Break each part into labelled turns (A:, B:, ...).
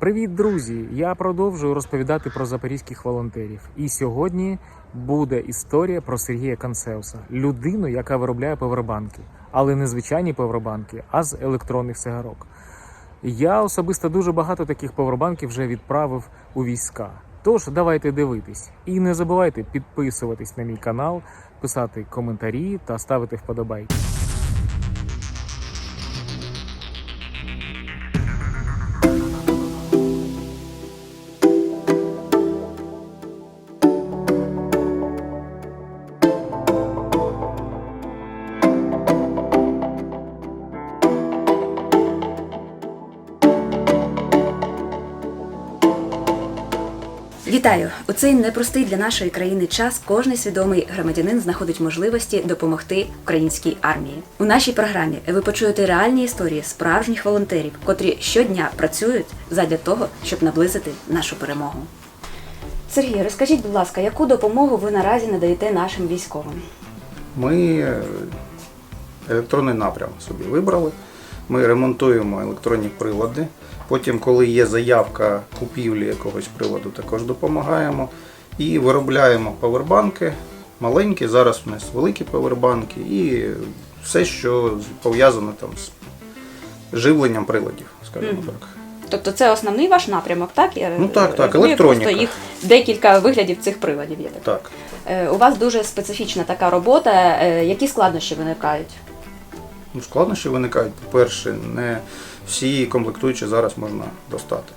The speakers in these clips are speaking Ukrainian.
A: Привіт, друзі! Я продовжую розповідати про запорізьких волонтерів. І сьогодні буде історія про Сергія Канцеуса, людину, яка виробляє повербанки, але не звичайні повербанки, а з електронних цигарок. Я особисто дуже багато таких повербанків вже відправив у війська. Тож давайте дивитись. І не забувайте підписуватись на мій канал, писати коментарі та ставити вподобайки.
B: Вітаю! У цей непростий для нашої країни час кожний свідомий громадянин знаходить можливості допомогти українській армії. У нашій програмі ви почуєте реальні історії справжніх волонтерів, котрі щодня працюють задля того, щоб наблизити нашу перемогу. Сергій, розкажіть, будь ласка, яку допомогу ви наразі надаєте нашим військовим?
C: Ми е, електронний напрям собі вибрали. Ми ремонтуємо електронні прилади. Потім, коли є заявка купівлі якогось приладу, також допомагаємо. І виробляємо павербанки маленькі. Зараз у нас великі павербанки і все, що пов'язане там з живленням приладів, скажімо
B: Мгм.
C: так.
B: Тобто це основний ваш напрямок, так? Я
C: Ну, так, так,
B: розумію,
C: електроніка.
B: Просто їх декілька виглядів цих приладів є. Так?
C: Так.
B: Е, У вас дуже специфічна така робота. Е, Які складнощі виникають?
C: Ну, складнощі виникають. По-перше, не всі комплектуючі зараз можна достати.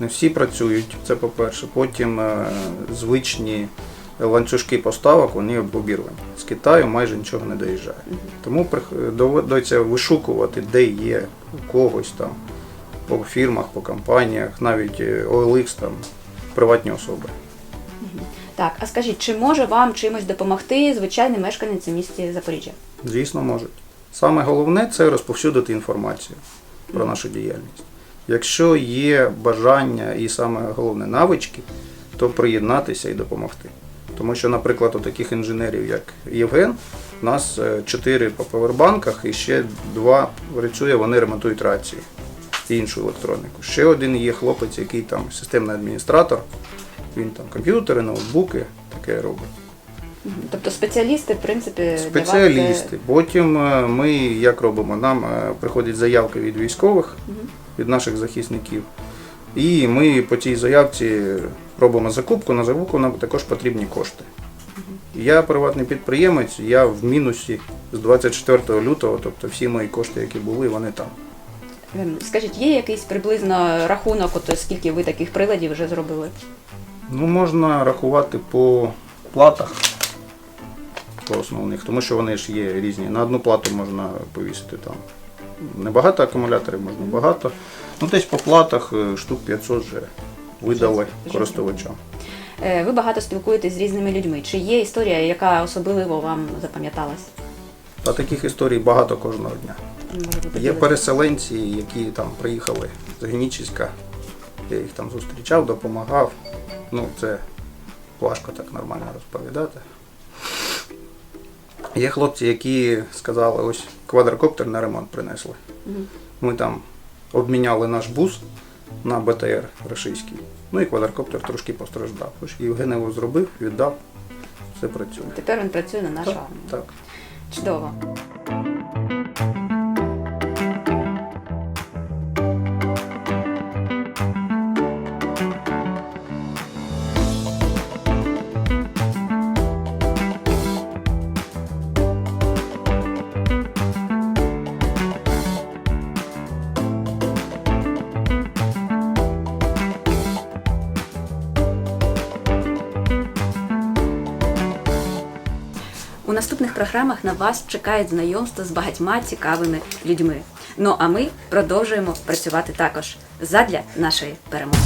C: Не всі працюють, це по-перше. Потім е, звичні ланцюжки поставок вони обірвані. З Китаю майже нічого не доїжджає. Тому доводиться вишукувати, де є у когось там по фірмах, по компаніях, навіть е, OLX, там приватні особи.
B: Так, а скажіть, чи може вам чимось допомогти звичайний мешканець у місті Запоріжжя?
C: Звісно, можуть. Саме головне це розповсюдити інформацію про нашу діяльність. Якщо є бажання і саме головне навички, то приєднатися і допомогти. Тому що, наприклад, у таких інженерів, як Євген, у нас е, чотири по павербанках і ще два працює, вони ремонтують рації і іншу електроніку. Ще один є хлопець, який там системний адміністратор, він там комп'ютери, ноутбуки таке робить.
B: Тобто спеціалісти, в принципі,
C: Спеціалісти. Потім е, ми як робимо? Нам е, приходять заявки від військових, від наших захисників. І ми по цій заявці робимо закупку. На закупку нам також потрібні кошти. Я приватний підприємець, я в мінусі з 24 лютого, тобто всі мої кошти, які були, вони там.
B: Ем, Скажіть, є якийсь приблизно рахунок, от скільки ви таких приладів вже зробили?
C: Ну, можна рахувати по платах по основних, тому що вони ж є різні. На одну плату можна повісити там небагато акумуляторів, можна багато. Ну, десь по платах е, штук 500 вже видали користувачам.
B: Е, Ви багато спілкуєтесь з різними людьми. Чи є історія, яка особливо вам запам'яталась?
C: Та таких історій багато кожного дня. Є переселенці, які там приїхали з Генічеська. Я їх там зустрічав, допомагав. Ну, це важко так нормально розповідати. Є хлопці, які сказали, ось квадрокоптер на ремонт принесли. Ми там обміняли наш бус на БТР російський. Ну і квадрокоптер трошки постраждав. Ось Євген його зробив, віддав, все працює.
B: Тепер він працює на нашу
C: Так,
B: армію.
C: так.
B: Чудово. наступних програмах на вас чекають знайомства з багатьма цікавими людьми. Ну а ми продовжуємо працювати також задля нашої перемоги.